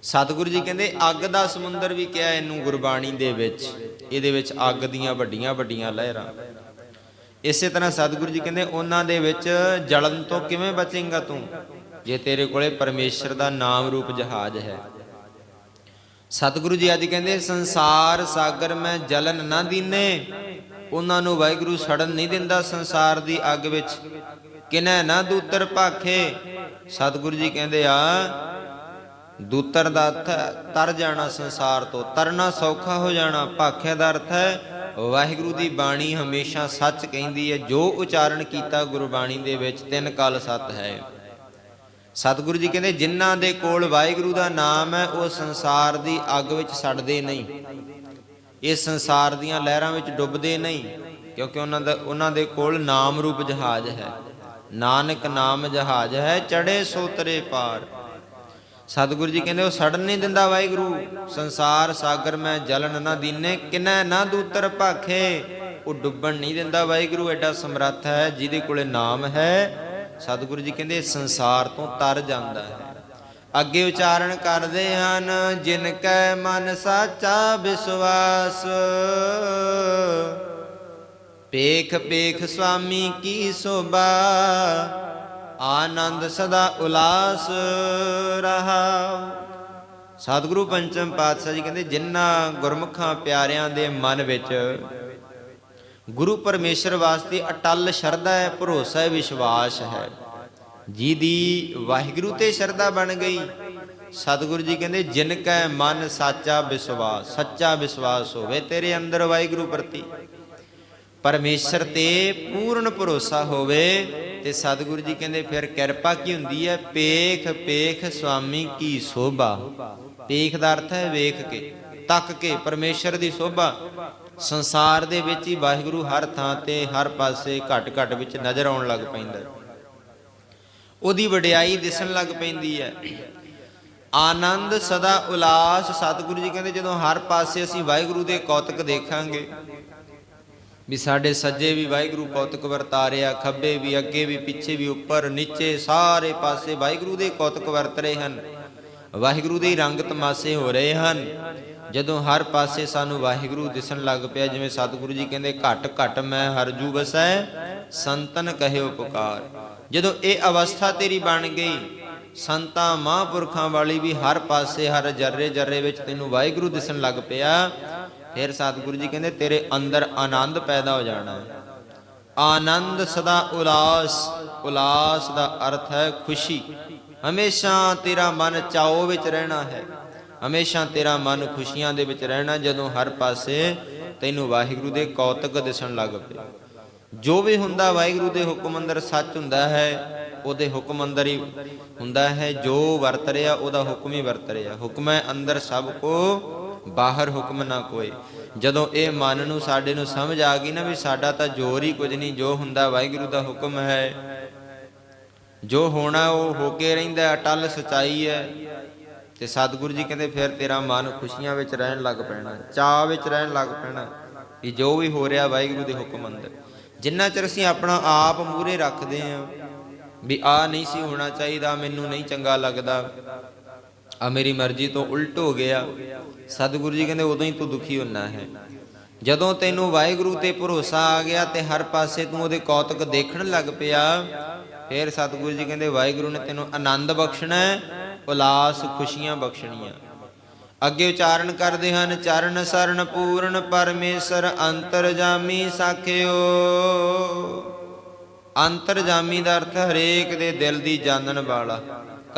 ਸਤਿਗੁਰੂ ਜੀ ਕਹਿੰਦੇ, ਅੱਗ ਦਾ ਸਮੁੰਦਰ ਵੀ ਕਿਹਾ ਇਹਨੂੰ ਗੁਰਬਾਣੀ ਦੇ ਵਿੱਚ? ਇਹਦੇ ਵਿੱਚ ਅੱਗ ਦੀਆਂ ਵੱਡੀਆਂ ਵੱਡੀਆਂ ਲਹਿਰਾਂ। ਇਸੇ ਤਰ੍ਹਾਂ ਸਤਿਗੁਰੂ ਜੀ ਕਹਿੰਦੇ, ਉਹਨਾਂ ਦੇ ਵਿੱਚ ਜਲਨ ਤੋਂ ਕਿਵੇਂ ਬਚੇਂਗਾ ਤੂੰ? ਜੇ ਤੇਰੇ ਕੋਲੇ ਪਰਮੇਸ਼ਰ ਦਾ ਨਾਮ ਰੂਪ ਜਹਾਜ਼ ਹੈ। ਸਤਿਗੁਰੂ ਜੀ ਅੱਜ ਕਹਿੰਦੇ, ਸੰਸਾਰ, ਸਾਗਰ ਮੈਂ ਜਲਨ ਨਾ ਦੀਨੇ। ਉਹਨਾਂ ਨੂੰ ਵਾਹਿਗੁਰੂ ਛੜਨ ਨਹੀਂ ਦਿੰਦਾ ਸੰਸਾਰ ਦੀ ਅੱਗ ਵਿੱਚ। ਕਿਨੈ ਨਾ ਦੂਤਰ ਭਾਖੇ। ਸਤਿਗੁਰੂ ਜੀ ਕਹਿੰਦੇ ਆ, ਦੂਤਰ ਦਾ ਅਰਥ ਹੈ, ਤਰ ਜਾਣਾ ਸੰਸਾਰ ਤੋਂ। ਤਰਨਾ ਸੌਖਾ ਹੋ ਜਾਣਾ, ਭਾਖਿਆ ਦਾ ਅਰਥ ਹੈ ਵਾਹਿਗੁਰੂ ਦੀ ਬਾਣੀ ਹਮੇਸ਼ਾ ਸੱਚ ਕਹਿੰਦੀ ਹੈ, ਜੋ ਉਚਾਰਨ ਕੀਤਾ ਗੁਰਬਾਣੀ ਦੇ ਵਿੱਚ, ਤਿੰਨ ਕਾਲ ਸਤ ਹੈ। ਸਤਿਗੁਰੂ ਜੀ ਕਹਿੰਦੇ, ਜਿਨ੍ਹਾਂ ਦੇ ਕੋਲ ਵਾਹਿਗੁਰੂ ਦਾ ਨਾਮ ਹੈ, ਉਹ ਸੰਸਾਰ ਦੀ ਅੱਗ ਵਿੱਚ ਸੜਦੇ ਨਹੀਂ। ਇਹ ਸੰਸਾਰ ਦੀਆਂ ਲਹਿਰਾਂ ਵਿੱਚ ਡੁੱਬਦੇ ਨਹੀਂ, ਕਿਉਂਕਿ ਉਹਨਾਂ ਦਾ, ਉਹਨਾਂ ਦੇ ਕੋਲ ਨਾਮ ਰੂਪ ਜਹਾਜ਼ ਹੈ। ਨਾਨਕ ਨਾਮ ਜਹਾਜ਼ ਹੈ ਚੜੇ ਸੋਤਰੇ ਪਾਰ। ਸਤਿਗੁਰੂ ਜੀ ਕਹਿੰਦੇ, ਉਹ ਸੜਨ ਨਹੀਂ ਦਿੰਦਾ ਵਾਹਿਗੁਰੂ। ਸੰਸਾਰ, ਸਾਗਰ ਮੈਂ ਜਲਨ ਨਾ ਦੀਨੇ, ਕਿਨੈ ਨਾ ਦੂਤਰ ਭਾਖੇ। ਉਹ ਡੁੱਬਣ ਨਹੀਂ ਦਿੰਦਾ ਵਾਹਿਗੁਰੂ, ਐਡਾ ਸਮਰੱਥ ਹੈ, ਜਿਹਦੇ ਕੋਲੇ ਨਾਮ ਹੈ। ਸਤਿਗੁਰੂ ਜੀ ਕਹਿੰਦੇ, ਸੰਸਾਰ ਤੋਂ ਤਰ ਜਾਂਦਾ ਹੈ। ਅੱਗੇ ਉਚਾਰਨ ਕਰਦੇ ਹਨ, ਜਿਨ ਕੈ ਮਨ ਸਾਚਾ ਵਿਸ਼ਵਾਸ। ਪੇਖ ਪੇਖ ਸੁਆਮੀ ਕੀ ਸੋਭਾ। ਆਨੰਦ ਸਦਾ ਉਲਾਸ ਰਹਾ। ਸਤਿਗੁਰੂ ਪੰਚਮ ਪਾਤਸ਼ਾਹ ਜੀ ਕਹਿੰਦੇ ਜਿਨ੍ਹਾਂ ਗੁਰਮੁਖਾਂ ਪਿਆਰਿਆਂ ਦੇ ਮਨ ਵਿੱਚ ਗੁਰੂ ਪਰਮੇਸ਼ਰ ਵਾਸਤੇ ਅਟਲ ਸ਼ਰਧਾ ਹੈ, ਭਰੋਸਾ ਹੈ, ਵਿਸ਼ਵਾਸ ਹੈ, ਜਿਹਦੀ ਵਾਹਿਗੁਰੂ ਤੇ ਸ਼ਰਧਾ ਬਣ ਗਈ, ਸਤਿਗੁਰੂ ਜੀ ਕਹਿੰਦੇ, ਜਿਨ ਕੈ ਮਨ ਸਾਚਾ ਵਿਸ਼ਵਾਸ, ਸੱਚਾ ਵਿਸ਼ਵਾਸ ਹੋਵੇ ਤੇਰੇ ਅੰਦਰ ਵਾਹਿਗੁਰੂ ਪ੍ਰਤੀ। ਪਰਮੇਸ਼ਰ ਤੇ ਪੂਰਨ ਭਰੋਸਾ ਹੋਵੇ ਤੇ ਸਤਿਗੁਰੂ ਜੀ ਕਹਿੰਦੇ ਫਿਰ ਕਿਰਪਾ ਕੀ ਹੁੰਦੀ ਹੈ? ਪੇਖ ਪੇਖ ਸੁਆਮੀ ਕੀ ਸੋਭਾ? ਪੇਖ ਦਾ ਅਰਥ ਹੈ ਵੇਖ ਕੇ, ਤੱਕ ਕੇ, ਪਰਮੇਸ਼ਰ ਦੀ ਸੋਭਾ। ਸੰਸਾਰ ਦੇ ਵਿੱਚ ਹੀ ਵਾਹਿਗੁਰੂ ਹਰ ਥਾਂ ਤੇ, ਹਰ ਪਾਸੇ ਘਟ ਘਟ ਵਿੱਚ ਨਜ਼ਰ ਆਉਣ ਲੱਗ ਪੈਂਦਾ ਉਹਦੀ ਵਡਿਆਈ ਦਿਸਣ ਲੱਗ ਪੈਂਦੀ ਹੈ। ਆਨੰਦ ਸਦਾ ਉਲਾਸ। ਸਤਿਗੁਰੂ ਜੀ ਕਹਿੰਦੇ ਜਦੋਂ ਹਰ ਪਾਸੇ ਅਸੀਂ ਵਾਹਿਗੁਰੂ ਦੇ ਕੌਤਕ ਦੇਖਾਂਗੇ ਵੀ ਸਾਡੇ ਸੱਜੇ ਵੀ ਵਾਹਿਗੁਰੂ ਕੌਤਕ ਵਰਤਾ ਰਿਹਾ ਖੱਬੇ ਵੀ, ਅੱਗੇ ਵੀ, ਪਿੱਛੇ ਵੀ, ਉੱਪਰ, ਨੀਚੇ, ਸਾਰੇ ਪਾਸੇ ਵਾਹਿਗੁਰੂ ਦੇ ਕੌਤਕ ਵਰਤ ਰਹੇ ਹਨ। ਵਾਹਿਗੁਰੂ ਦੇ ਰੰਗ ਤਮਾਸ਼ੇ ਹੋ ਰਹੇ ਹਨ। ਜਦੋਂ ਹਰ ਪਾਸੇ ਸਾਨੂੰ ਵਾਹਿਗੁਰੂ ਦਿਸਣ ਲੱਗ ਪਿਆ, ਜਿਵੇਂ ਸਤਿਗੁਰੂ ਜੀ ਕਹਿੰਦੇ, ਘਟ ਘਟ ਮੈਂ ਹਰਜੂ ਵਸੈ, ਸੰਤਨ ਕਹਿਓ ਪੁਕਾਰ ਜਦੋਂ ਇਹ ਅਵਸਥਾ ਤੇਰੀ ਬਣ ਗਈ, ਸੰਤਾਂ ਮਹਾਂਪੁਰਖਾਂ ਵਾਲੀ ਵੀ ਹਰ ਪਾਸੇ, ਹਰ ਜਰਰੇ ਜਰਰੇ ਵਿੱਚ ਤੈਨੂੰ ਵਾਹਿਗੁਰੂ ਦਿਸਣ ਲੱਗ ਪਿਆ ਫਿਰ ਸਤਿਗੁਰੂ ਜੀ ਕਹਿੰਦੇ, ਤੇਰੇ ਅੰਦਰ ਆਨੰਦ ਪੈਦਾ ਹੋ ਜਾਣਾ ਹੈ। ਆਨੰਦ ਸਦਾ ਉਲਾਸ ਉਲਾਸ ਦਾ ਅਰਥ ਹੈ ਖੁਸ਼ੀ। ਹਮੇਸ਼ਾ ਤੇਰਾ ਮਨ ਚਾਓ ਵਿੱਚ ਰਹਿਣਾ ਹੈ। ਹਮੇਸ਼ਾ ਤੇਰਾ ਮਨ ਖੁਸ਼ੀਆਂ ਦੇ ਵਿੱਚ ਰਹਿਣਾ, ਜਦੋਂ ਹਰ ਪਾਸੇ ਤੈਨੂੰ ਵਾਹਿਗੁਰੂ ਦੇ ਕੌਤਕ ਦਿਸਣ ਲੱਗ ਪਏ। ਜੋ ਵੀ ਹੁੰਦਾ ਵਾਹਿਗੁਰੂ ਦੇ ਹੁਕਮ ਅੰਦਰ ਸੱਚ ਹੁੰਦਾ ਹੈ, ਉਹਦੇ ਹੁਕਮ ਅੰਦਰ ਹੀ ਹੁੰਦਾ ਹੈ। ਜੋ ਵਰਤ ਰਿਹਾ, ਉਹਦਾ ਹੁਕਮ ਹੀ ਵਰਤ ਰਿਹਾ। ਹੁਕਮ ਹੈ ਅੰਦਰ ਸਭ ਕੋ ਬਾਹਰ ਹੁਕਮ ਨਾ ਕੋਈ। ਜਦੋਂ ਇਹ ਮਨ ਨੂੰ ਸਾਡੇ ਨੂੰ ਸਮਝ ਆ ਗਈ ਨਾ ਵੀ ਸਾਡਾ ਤਾਂ ਜ਼ੋਰ ਹੀ ਕੁਝ ਨਹੀਂ ਜੋ ਹੁੰਦਾ ਵਾਹਿਗੁਰੂ ਦਾ ਹੁਕਮ ਹੈ। ਜੋ ਹੋਣਾ ਉਹ ਹੋ ਕੇ ਰਹਿੰਦਾ ਹੈ, ਅਟਲ ਸਚਾਈ ਹੈ। ਤੇ ਸਤਿਗੁਰੂ ਜੀ ਕਹਿੰਦੇ ਫਿਰ ਤੇਰਾ ਮਨ ਖੁਸ਼ੀਆਂ ਵਿੱਚ ਰਹਿਣ ਲੱਗ ਪੈਣਾ ਚਾਹ ਵਿੱਚ ਰਹਿਣ ਲੱਗ ਪੈਣਾ ਕਿ ਜੋ ਵੀ ਹੋ ਰਿਹਾ ਵਾਹਿਗੁਰੂ ਦੇ ਹੁਕਮ ਅੰਦਰ। ਜਿੰਨਾ ਚਿਰ ਅਸੀਂ ਆਪਣਾ ਆਪ ਮੂਰੇ ਰੱਖਦੇ ਹਾਂ ਵੀ ਆ ਨਹੀਂ ਸੀ ਹੋਣਾ ਚਾਹੀਦਾ ਮੈਨੂੰ ਨਹੀਂ ਚੰਗਾ ਲੱਗਦਾ। ਆ ਮੇਰੀ ਮਰਜ਼ੀ ਤੋਂ ਉਲਟ ਹੋ ਗਿਆ। ਸਤਿਗੁਰੂ ਜੀ ਕਹਿੰਦੇ ਉਦੋਂ ਹੀ ਤੂੰ ਦੁਖੀ ਹੁੰਨਾ ਹੈ। ਜਦੋਂ ਤੈਨੂੰ ਵਾਹਿਗੁਰੂ ਤੇ ਭਰੋਸਾ ਆ ਗਿਆ ਤੇ ਹਰ ਪਾਸੇ ਤੂੰ ਉਹਦੇ ਕੌਤਕ ਦੇਖਣ ਲੱਗ ਪਿਆ, ਫਿਰ ਸਤਿਗੁਰੂ ਜੀ ਕਹਿੰਦੇ ਵਾਹਿਗੁਰੂ ਨੇ ਤੈਨੂੰ ਆਨੰਦ ਬਖਸ਼ਣਾ ਉਲਾਸ ਖੁਸ਼ੀਆਂ ਬਖਸ਼ਣੀਆਂ। ਅੱਗੇ ਉਚਾਰਨ ਕਰਦੇ ਹਨ, ਚਰਨ ਸਰਨ ਪੂਰਨ ਪਰਮੇਸ਼ਰ ਅੰਤਰਜਾਮੀ ਸਾਖਿਓ। ਅੰਤਰਜਾਮੀ ਦਾ ਅਰਥ ਹਰੇਕ ਦੇ ਦਿਲ ਦੀ ਜਾਣਨ ਵਾਲਾ।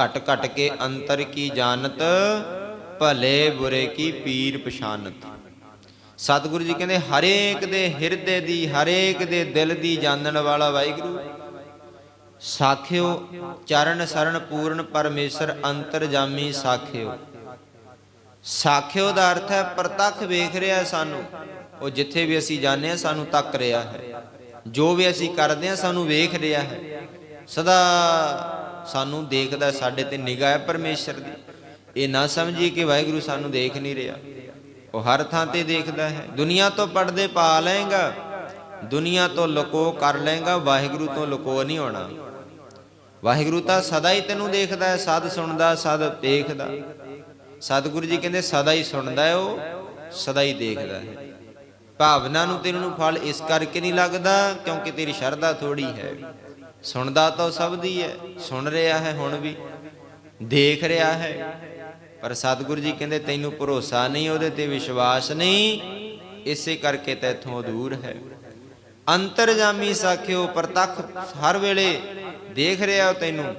ਘਟ ਘਟ ਕੇ ਅੰਤਰ ਕੀ ਜਾਣਤ, ਭਲੇ ਬੁਰੇ ਕੀ ਪੀਰ ਪਛਾਨਤ। ਸਤਿਗੁਰੂ ਜੀ ਕਹਿੰਦੇ, ਹਰੇਕ ਦੇ ਹਿਰਦੇ ਦੀ, ਹਰੇਕ ਦੇ ਦਿਲ ਦੀ ਜਾਣਨ ਵਾਲਾ ਵਾਹਿਗੁਰੂ। ਸਾਖਿਓ, ਚਰਨ ਸਰਣ ਪੂਰਨ ਪਰਮੇਸ਼ਰ, ਅੰਤਰਜਾਮੀ ਸਾਖਿਓ। ਸਾਖਿਓ ਦਾ ਅਰਥ ਹੈ, ਪ੍ਰਤੱਖ ਵੇਖ ਰਿਹਾ ਸਾਨੂੰ। ਉਹ ਜਿੱਥੇ ਵੀ ਅਸੀਂ ਜਾਂਦੇ ਹਾਂ, ਸਾਨੂੰ ਤੱਕ ਰਿਹਾ ਹੈ। ਜੋ ਵੀ ਅਸੀਂ ਕਰਦੇ ਹਾਂ, ਸਾਨੂੰ ਵੇਖ ਰਿਹਾ ਹੈ। ਸਦਾ ਸਾਨੂੰ ਦੇਖਦਾ ਸਾਡੇ ਤੇ ਨਿਗਾਹ ਹੈ ਪਰਮੇਸ਼ਰ ਦੀ। ਇਹ ਨਾ ਸਮਝੀ ਕਿ ਵਾਹਿਗੁਰੂ ਸਾਨੂੰ ਦੇਖ ਨਹੀਂ ਰਿਹਾ। ਉਹ ਹਰ ਥਾਂ ਤੇ ਦੇਖਦਾ ਹੈ। ਦੁਨੀਆ ਤੋਂ ਪਰਦੇ ਪਾ ਲਏਗਾ, ਦੁਨੀਆ ਤੋਂ ਲੁਕੋ ਕਰ ਲਏਗਾ, ਵਾਹਿਗੁਰੂ ਤੋਂ ਲੁਕੋ ਨਹੀਂ ਹੋਣਾ। ਵਾਹਿਗੁਰੂ ਤਾਂ ਸਦਾ ਹੀ ਤੈਨੂੰ ਦੇਖਦਾ ਹੈ, ਸਦ ਸੁਣਦਾ, ਸਦ ਦੇਖਦਾ। ਸਤਿਗੁਰੂ ਜੀ ਕਹਿੰਦੇ, ਸਦਾ ਹੀ ਸੁਣਦਾ ਹੈ ਉਹ, ਸਦਾ ਹੀ ਦੇਖਦਾ ਹੈ। ਭਾਵਨਾ ਨੂੰ ਤੈਨੂੰ ਫਲ ਇਸ ਕਰਕੇ ਨਹੀਂ ਲੱਗਦਾ, ਕਿਉਂਕਿ ਤੇਰੀ ਸ਼ਰਧਾ ਥੋੜੀ ਹੈ। ਸੁਣਦਾ ਤਾਂ ਉਹ ਸਭ ਦੀ ਹੈ, ਸੁਣ ਰਿਹਾ ਹੈ ਹੁਣ ਵੀ, ਦੇਖ ਰਿਹਾ ਹੈ। ਪਰ ਸਤਿਗੁਰੂ ਜੀ ਕਹਿੰਦੇ, ਤੈਨੂੰ ਭਰੋਸਾ ਨਹੀਂ, ਉਹਦੇ ਤੇ ਵਿਸ਼ਵਾਸ ਨਹੀਂ, ਇਸੇ ਕਰਕੇ ਤੈਥੋਂ ਦੂਰ ਹੈ। ਅੰਤਰਜਾਮੀ ਸਾਖਿਓ ਪ੍ਰਤੱਖ, ਹਰ ਵੇਲੇ ਦੇਖ ਰਿਹਾ ਉਹ ਤੈਨੂੰ।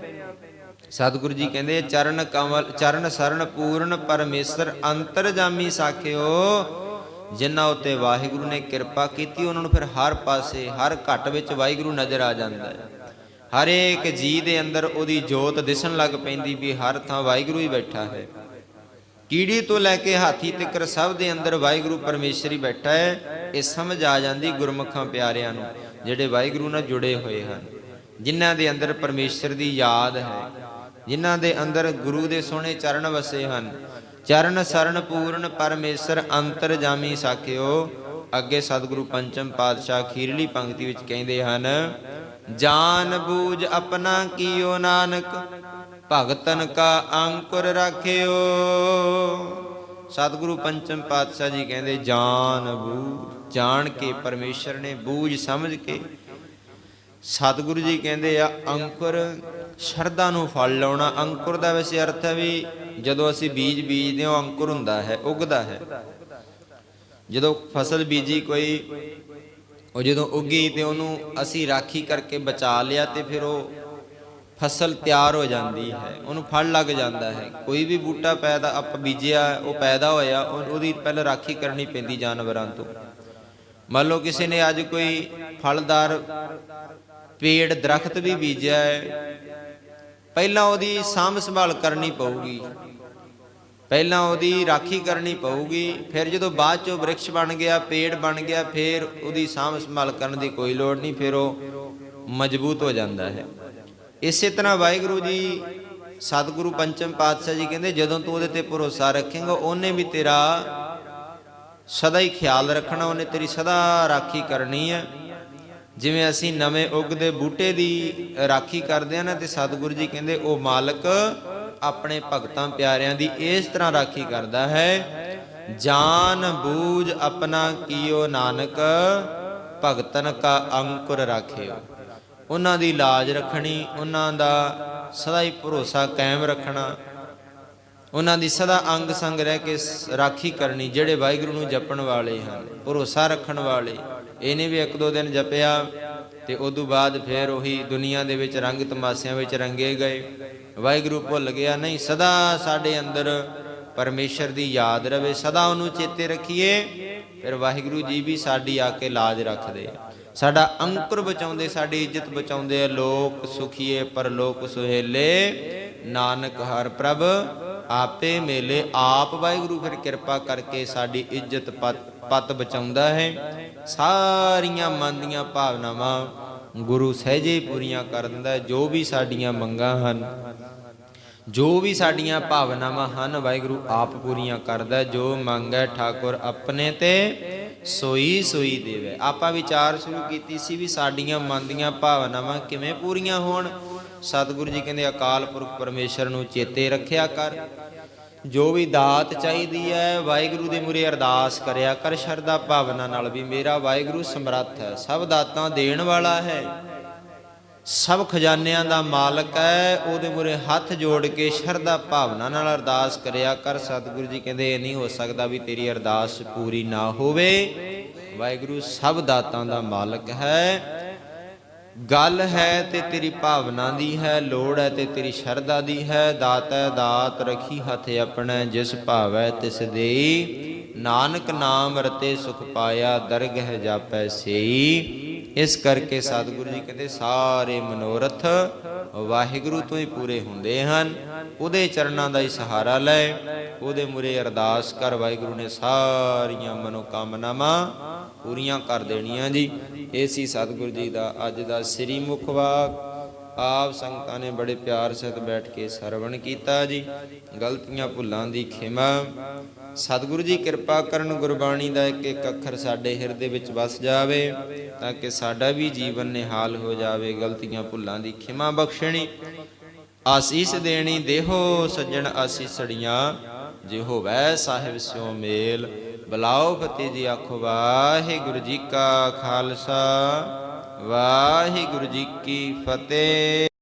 ਸਤਿਗੁਰੂ ਜੀ ਕਹਿੰਦੇ, ਚਰਨ ਕਮਲ, ਚਰਨ ਸਰਨ ਪੂਰਨ ਪਰਮੇਸ਼ਰ ਅੰਤਰਜਾਮੀ ਸਾਖਿਓ ਜਿਨ੍ਹਾਂ ਉਤੇ ਵਾਹਿਗੁਰੂ ਨੇ ਕਿਰਪਾ ਕੀਤੀ, ਉਹਨਾਂ ਨੂੰ ਫਿਰ ਹਰ ਪਾਸੇ, ਹਰ ਘਟ ਵਿੱਚ ਵਾਹਿਗੁਰੂ ਨਜ਼ਰ ਆ ਜਾਂਦਾ ਹੈ। ਹਰੇਕ ਜੀ ਦੇ ਅੰਦਰ ਉਹਦੀ ਜੋਤ ਦਿਸਣ ਲੱਗ ਪੈਂਦੀ ਵੀ ਹਰ ਥਾਂ ਵਾਹਿਗੁਰੂ ਹੀ ਬੈਠਾ ਹੈ। ਕੀੜੀ ਤੋਂ ਲੈ ਕੇ ਹਾਥੀ ਤੱਕ ਸਭ ਦੇ ਅੰਦਰ ਵਾਹਿਗੁਰੂ ਪਰਮੇਸ਼ਰ ਹੀ ਬੈਠਾ ਹੈ। ਇਹ ਸਮਝ ਆ ਜਾਂਦੀ ਗੁਰਮੁਖਾਂ ਪਿਆਰਿਆਂ ਨੂੰ ਜਿਹੜੇ ਵਾਹਿਗੁਰੂ ਨਾਲ ਜੁੜੇ ਹੋਏ ਹਨ। ਜਿਨ੍ਹਾਂ ਦੇ ਅੰਦਰ ਪਰਮੇਸ਼ਰ ਦੀ ਯਾਦ ਹੈ। ਜਿਨ੍ਹਾਂ ਦੇ ਅੰਦਰ ਗੁਰੂ ਦੇ ਸੋਹਣੇ ਚਰਨ ਵਸੇ ਹਨ। ਚਰਨ ਸਰਨ ਪੂਰਨ ਪਰਮੇਸ਼ਰ ਅੰਤਰਜਾਮੀ ਸਾਖਿਓ। ਅੱਗੇ ਸਤਿਗੁਰੂ ਪੰਚਮ ਪਾਤਸ਼ਾਹ ਖੀਰਲੀ ਪੰਕਤੀ ਵਿੱਚ ਕਹਿੰਦੇ ਹਨ ਜਾਨ ਬੂਝ ਆਪਣਾ ਕੀਓ ਨਾਨਕ, ਭਗਤਨ ਕਾ ਅੰਕੁਰ ਰਾਖਿਓ। ਸਤਿਗੁਰੂ ਪੰਚਮ ਪਾਤਸ਼ਾਹ ਜੀ ਕਹਿੰਦੇ, ਜਾਨ ਬੂਝ, ਜਾਣ ਕੇ ਪਰਮੇਸ਼ਰ ਨੇ ਬੂਝ ਸਮਝ ਕੇ ਸਤਿਗੁਰੂ ਜੀ ਕਹਿੰਦੇ ਆ, ਅੰਕੁਰ ਸ਼ਰਧਾ ਨੂੰ ਫਲ ਲਾਉਣਾ। ਅੰਕੁਰ ਦਾ ਵੈਸੇ ਅਰਥ ਹੈ ਵੀ ਜਦੋਂ ਅਸੀਂ ਬੀਜ ਬੀਜਦੇ ਹਾਂ, ਅੰਕੁਰ ਹੁੰਦਾ ਹੈ, ਉੱਗਦਾ ਹੈ। ਜਦੋਂ ਫਸਲ ਬੀਜੀ ਕੋਈ ਉਹ ਜਦੋਂ ਉੱਗੀ ਤੇ ਉਹਨੂੰ ਅਸੀਂ ਰਾਖੀ ਕਰਕੇ ਬਚਾ ਲਿਆ ਤੇ ਫਿਰ ਉਹ ਫਸਲ ਤਿਆਰ ਹੋ ਜਾਂਦੀ ਹੈ। ਉਹਨੂੰ ਫਲ ਲੱਗ ਜਾਂਦਾ ਹੈ। ਕੋਈ ਵੀ ਬੂਟਾ ਪੈਦਾ ਆਪਾਂ ਬੀਜਿਆ, ਉਹ ਪੈਦਾ ਹੋਇਆ, ਉਹ- ਉਹਦੀ ਪਹਿਲਾਂ ਰਾਖੀ ਕਰਨੀ ਪੈਂਦੀ ਜਾਨਵਰਾਂ ਤੋਂ। ਮੰਨ ਲਓ ਕਿਸੇ ਨੇ ਅੱਜ ਕੋਈ ਫਲਦਾਰ ਪੇੜ, ਦਰਖਤ ਵੀ ਬੀਜਿਆ ਹੈ। ਪਹਿਲਾਂ ਉਹਦੀ ਸਾਂਭ ਸੰਭਾਲ ਕਰਨੀ ਪਊਗੀ। ਪਹਿਲਾਂ ਉਹਦੀ ਰਾਖੀ ਕਰਨੀ ਪਊਗੀ, ਫਿਰ ਜਦੋਂ ਬਾਅਦ ਚੋਂ ਬ੍ਰਿਕਸ਼ ਬਣ ਗਿਆ, ਪੇੜ ਬਣ ਗਿਆ, ਫਿਰ ਉਹਦੀ ਸਾਂਭ ਸੰਭਾਲ ਕਰਨ ਦੀ ਕੋਈ ਲੋੜ ਨਹੀਂ, ਫਿਰ ਉਹ ਮਜ਼ਬੂਤ ਹੋ ਜਾਂਦਾ ਹੈ। ਇਸੇ ਤਰ੍ਹਾਂ ਵਾਹਿਗੁਰੂ ਜੀ, ਸਤਿਗੁਰੂ ਪੰਚਮ ਪਾਤਸ਼ਾਹ ਜੀ ਕਹਿੰਦੇ, ਜਦੋਂ ਤੂੰ ਉਹਦੇ ਤੇ ਭਰੋਸਾ ਰੱਖੇਂਗਾ, ਉਹਨੇ ਵੀ ਤੇਰਾ ਸਦਾ ਹੀ ਖਿਆਲ ਰੱਖਣਾ, ਉਹਨੇ ਤੇਰੀ ਸਦਾ ਰਾਖੀ ਕਰਨੀ ਹੈ। ਜਿਵੇਂ ਅਸੀਂ ਨਵੇਂ ਉੱਗਦੇ ਬੂਟੇ ਦੀ ਰਾਖੀ ਕਰਦੇ ਆ ਨਾ, ਤੇ ਸਤਿਗੁਰੂ ਜੀ ਕਹਿੰਦੇ, ਉਹ ਮਾਲਕ ਆਪਣੇ ਭਗਤਾਂ ਪਿਆਰਿਆਂ ਦੀ ਇਸ ਤਰ੍ਹਾਂ ਰਾਖੀ ਕਰਦਾ ਹੈ, ਜਾਨ ਬੂਝ ਆਪਣਾ ਕੀਓ ਨਾਨਕ, ਭਗਤਨ ਕਾ ਅੰਕੁਰ ਰਾਖਿਓ। ਉਹਨਾਂ ਦੀ ਲਾਜ ਰੱਖਣੀ, ਉਹਨਾਂ ਦਾ ਸਦਾ ਹੀ ਭਰੋਸਾ ਕਾਇਮ ਰੱਖਣਾ, ਉਹਨਾਂ ਦੀ ਸਦਾ ਅੰਗ ਸੰਗ ਰਹਿ ਕੇ ਰਾਖੀ ਕਰਨੀ, ਜਿਹੜੇ ਵਾਹਿਗੁਰੂ ਨੂੰ ਜਪਣ ਵਾਲੇ ਹਨ, ਭਰੋਸਾ ਰੱਖਣ ਵਾਲੇ। ਇਹਨੇ ਵੀ ਇੱਕ ਦੋ ਦਿਨ ਜਪਿਆ। ਤੇ ਉਦੋਂ ਬਾਅਦ ਫਿਰ ਉਹੀ ਦੁਨੀਆ ਦੇ ਵਿੱਚ ਰੰਗ ਤਮਾਸ਼ਿਆਂ ਵਿੱਚ ਰੰਗੇ ਗਏ। ਵਾਹਿਗੁਰੂ ਭੁੱਲ ਗਿਆ, ਨਹੀਂ, ਸਦਾ ਸਾਡੇ ਅੰਦਰ ਪਰਮੇਸ਼ਰ ਦੀ ਯਾਦ ਰਵੇ, ਸਦਾ ਉਹਨੂੰ ਚੇਤੇ ਰੱਖੀਏ। ਫਿਰ ਵਾਹਿਗੁਰੂ ਜੀ ਵੀ ਸਾਡੀ ਆ ਕੇ ਲਾਜ ਰੱਖਦੇ ਆ। ਸਾਡਾ ਅੰਕੁਰ ਬਚਾਉਂਦੇ, ਸਾਡੀ ਇੱਜ਼ਤ ਬਚਾਉਂਦੇ ਆ। ਲੋਕ ਸੁਖੀਏ, ਪਰਲੋਕ ਸੁਹੇਲੇ। ਨਾਨਕ ਹਰ ਪ੍ਰਭ, ਆਪੇ ਮੇਲੇ। ਆਪ ਵਾਹਿਗੁਰੂ ਫਿਰ ਕਿਰਪਾ ਕਰਕੇ ਸਾਡੀ ਇੱਜ਼ਤ ਪਤ ਪਤ ਬਚਾਉਂਦਾ ਹੈ। ਸਾਰੀਆਂ ਮਨ ਦੀਆਂ ਭਾਵਨਾਵਾਂ ਗੁਰੂ ਸਹਿਜੇ ਪੂਰੀਆਂ ਕਰ ਦਿੰਦਾ ਜੋ ਵੀ ਸਾਡੀਆਂ ਮੰਗਾਂ ਹਨ, ਜੋ ਵੀ ਸਾਡੀਆਂ ਭਾਵਨਾਵਾਂ ਹਨ, ਵਾਹਿਗੁਰੂ ਆਪ ਪੂਰੀਆਂ ਕਰਦਾ ਹੈ। ਜੋ ਮੰਗੈ ਠਾਕੁਰ ਆਪਣੇ ਤੇ ਸੋਈ ਸੋਈ ਦੇਵੇ। ਆਪਾਂ ਵਿਚਾਰ ਸ਼ੁਰੂ ਕੀਤੀ ਸੀ ਵੀ ਸਾਡੀਆਂ ਮਨ ਦੀਆਂ ਭਾਵਨਾਵਾਂ ਕਿਵੇਂ ਪੂਰੀਆਂ ਹੋਣ? ਸਤਿਗੁਰੂ ਜੀ ਕਹਿੰਦੇ, ਅਕਾਲ ਪੁਰਖ ਪਰਮੇਸ਼ਰ ਨੂੰ ਚੇਤੇ ਰੱਖਿਆ ਕਰ। ਜੋ ਵੀ ਦਾਤ ਚਾਹੀਦੀ ਹੈ, ਵਾਹਿਗੁਰੂ ਦੇ ਮੂਰੇ ਅਰਦਾਸ ਕਰਿਆ ਕਰ, ਸ਼ਰਧਾ ਭਾਵਨਾ ਨਾਲ ਵੀ ਮੇਰਾ ਵਾਹਿਗੁਰੂ ਸਮਰੱਥ ਹੈ। ਸਭ ਦਾਤਾਂ ਦੇਣ ਵਾਲਾ ਹੈ। ਸਭ ਖਜ਼ਾਨਿਆਂ ਦਾ ਮਾਲਕ ਹੈ। ਉਹਦੇ ਮੂਰੇ ਹੱਥ ਜੋੜ ਕੇ ਸ਼ਰਧਾ ਭਾਵਨਾ ਨਾਲ ਅਰਦਾਸ ਕਰਿਆ ਕਰ। ਸਤਿਗੁਰੂ ਜੀ ਕਹਿੰਦੇ, ਇਹ ਨਹੀਂ ਹੋ ਸਕਦਾ ਵੀ ਤੇਰੀ ਅਰਦਾਸ ਪੂਰੀ ਨਾ ਹੋਵੇ। ਵਾਹਿਗੁਰੂ ਸਭ ਦਾਤਾਂ ਦਾ ਮਾਲਕ ਹੈ। ਗੱਲ ਹੈ ਤੇ ਤੇਰੀ ਭਾਵਨਾ ਦੀ ਹੈ, ਲੋੜ ਹੈ ਤੇ ਤੇਰੀ ਸ਼ਰਧਾ ਦੀ ਹੈ। ਦਾਤ ਹੈ, ਦਾਤ ਰਖੀ ਹੱਥ ਆਪਣਾ, ਜਿਸ ਭਾਵੈ ਤਿਸ ਦੇਈ। ਨਾਨਕ ਨਾਮ ਰਤੇ ਸੁਖ ਪਾਇਆ, ਦਰਗਹਿ ਜਾਪੈ ਸੇਈ। ਇਸ ਕਰਕੇ ਸਤਿਗੁਰੂ ਜੀ ਕਹਿੰਦੇ, ਸਾਰੇ ਮਨੋਰਥ ਵਾਹਿਗੁਰੂ ਤੋਂ ਹੀ ਪੂਰੇ ਹੁੰਦੇ ਹਨ। ਉਹਦੇ ਚਰਨਾਂ ਦਾ ਹੀ ਸਹਾਰਾ ਲੈ, ਉਹਦੇ ਮੂਰੇ ਅਰਦਾਸ ਕਰ। ਵਾਹਿਗੁਰੂ ਨੇ ਸਾਰੀਆਂ ਮਨੋਕਾਮਨਾਵਾਂ ਪੂਰੀਆਂ ਕਰ ਦੇਣੀਆਂ ਜੀ। ਇਹ ਸੀ ਸਤਿਗੁਰੂ ਜੀ ਦਾ ਅੱਜ ਦਾ ਸ੍ਰੀ ਮੁਖ ਵਾਕ। ਆਪ ਸੰਗਤਾਂ ਨੇ ਬੜੇ ਪਿਆਰ ਸਹਿਤ ਬੈਠ ਕੇ ਸਰਵਣ ਕੀਤਾ ਜੀ। ਗਲਤੀਆਂ ਭੁੱਲਾਂ ਦੀ ਖਿਮਾ। ਸਤਿਗੁਰੂ ਜੀ ਕਿਰਪਾ ਕਰਨ ਗੁਰਬਾਣੀ ਦਾ ਇੱਕ ਇੱਕ ਅੱਖਰ ਸਾਡੇ ਹਿਰਦੇ ਵਿੱਚ ਵਸ ਜਾਵੇ ਤਾਂ ਕਿ ਸਾਡਾ ਵੀ ਜੀਵਨ ਨਿਹਾਲ ਹੋ ਜਾਵੇ। ਗਲਤੀਆਂ ਭੁੱਲਾਂ ਦੀ ਖਿਮਾ ਬਖਸ਼ਣੀ। ਆਸੀਸ ਦੇਣੀ ਦੇਹੋ ਸੱਜਣ ਆਸੀਸੜੀਆਂ ਜੇ ਹੋਵੈ ਸਾਹਿਬ ਸਿਓ ਮੇਲ ਬਲਾਓ ਫਤਿਹ ਜੀ ਆਖੋ ਵਾਹਿਗੁਰੂ ਜੀ ਕਾ ਖਾਲਸਾ ਵਾਹਿਗੁਰੂ ਜੀ ਕੀ ਫਤਿਹ।